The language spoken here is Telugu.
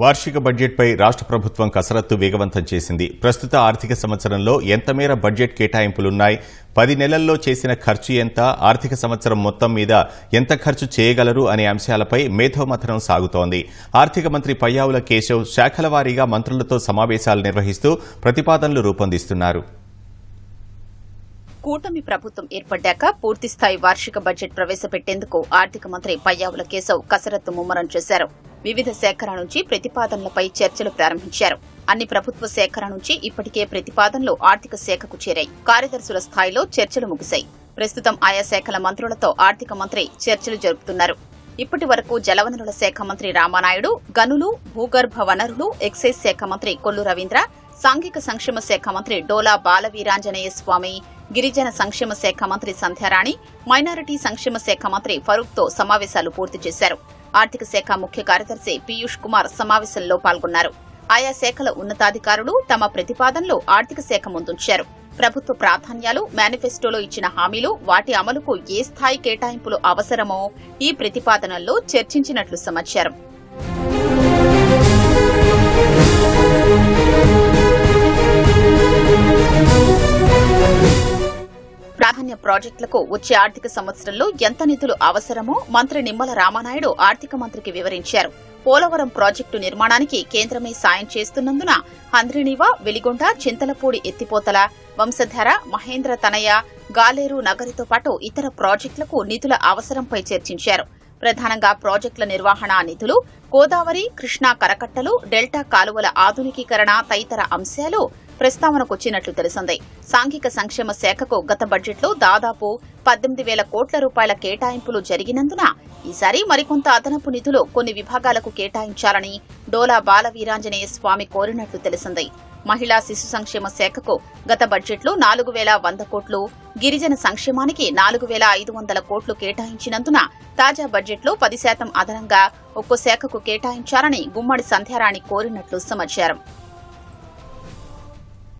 వార్షిక బడ్జెట్పై రాష్ట్ర ప్రభుత్వం కసరత్తు వేగవంతం చేసింది. ప్రస్తుత ఆర్థిక సంవత్సరంలో ఎంత మేర బడ్జెట్ కేటాయింపులున్నాయి? పది నెలల్లో చేసిన ఖర్చు ఎంత? ఆర్థిక సంవత్సరం మొత్తం మీద ఎంత ఖర్చు చేయగలరు అనే అంశాలపై మేధోమథనం సాగుతోంది. ఆర్థిక మంత్రి పయ్యావుల కేశవ్ శాఖల వారీగా మంత్రులతో సమావేశాలు నిర్వహిస్తూ ప్రతిపాదనలు రూపొందిస్తున్నారు. కూటమి ప్రభుత్వం ఏర్పడ్డాక పూర్తిస్థాయి వార్షిక బడ్జెట్ ప్రవేశపెట్టేందుకు ఆర్థిక మంత్రి పయ్యావుల కేశవ్ కసరత్తు ముమ్మరం చేశారు. వివిధ శాఖల నుంచి ప్రతిపాదనలపై చర్చలు ప్రారంభించారు. అన్ని ప్రభుత్వ శాఖల నుంచి ఇప్పటికే ప్రతిపాదనలు ఆర్థిక శాఖకు చేరాయి. కార్యదర్శుల స్థాయిలో చర్చలు ముగిశాయి. ప్రస్తుతం ఆయా శాఖల మంత్రులతో ఆర్థిక మంత్రి చర్చలు జరుపుతున్నారు. ఇప్పటి వరకు జలవనరుల శాఖ మంత్రి రామానాయుడు గనులు భూగర్భ వనరులు ఎక్సైజ్ శాఖ మంత్రి కొల్లు రవీంద్ర సాంఘిక సంక్షేమ శాఖ మంత్రి డోలా బాలవీరాంజనేయ స్వామి గిరిజన సంక్షేమ శాఖ మంత్రి సంధ్యారాణి మైనారిటీ సంక్షేమ శాఖ మంత్రి ఫరూక్తో సమావేశాలు పూర్తి చేశారు. ఆర్థిక శాఖ ముఖ్య కార్యదర్శి పీయూష్ కుమార్ సమావేశంలో పాల్గొన్నారు. ఆయా శాఖల ఉన్నతాధికారులు తమ ప్రతిపాదనలు ఆర్థిక శాఖ ముందుంచారు. ప్రభుత్వ ప్రాధాన్యాలు మేనిఫెస్టోలో ఇచ్చిన హామీలు వాటి అమలుకు ఏ స్థాయి కేటాయింపులు అవసరమో ఈ ప్రతిపాదనల్లో చర్చించినట్లు సమాచారం. ప్రాధాన్య ప్రాజెక్టులకు వచ్చే ఆర్థిక సంవత్సరంలో ఎంత నిధులు అవసరమో మంత్రి నిమ్మల రామానాయుడు ఆర్థిక మంత్రికి వివరించారు. పోలవరం ప్రాజెక్టు నిర్మాణానికి కేంద్రమే సాయం చేస్తున్నందున హంద్రినీవ వెలిగొండ చింతలపూడి ఎత్తిపోతల వంశధార మహేంద్ర తనయ గాలేరు నగరితో పాటు ఇతర ప్రాజెక్టులకు నిధుల అవసరంపై చర్చించారు. ప్రధానంగా ప్రాజెక్టుల నిర్వహణ నిధులు గోదావరి కృష్ణా కరకట్టలు డెల్టా కాలువల ఆధునికీకరణ తదితర అంశాలు ప్రస్తావనకొచ్చినట్లు తెలిసింది. సాంఘిక సంక్షేమ శాఖకు గత బడ్జెట్లో దాదాపు పద్దెనిమిది వేల కోట్ల రూపాయల కేటాయింపులు జరిగినందున ఈసారి మరికొంత అదనపు నిధులు కొన్ని విభాగాలకు కేటాయించాలని డోలా బాల వీరాంజనేయ స్వామి కోరినట్లు తెలిసింది. మహిళా శిశు సంక్షేమ శాఖకు గత బడ్జెట్లో నాలుగు వేల వంద కోట్లు గిరిజన సంక్షేమానికి నాలుగు వేల ఐదు వందల కోట్లు కేటాయించినందున తాజా బడ్జెట్లో పది శాతం అదనంగా ఒక్కో శాఖకు కేటాయించాలని గుమ్మడి సంధ్యారాణి కోరినట్లు సమాచారం.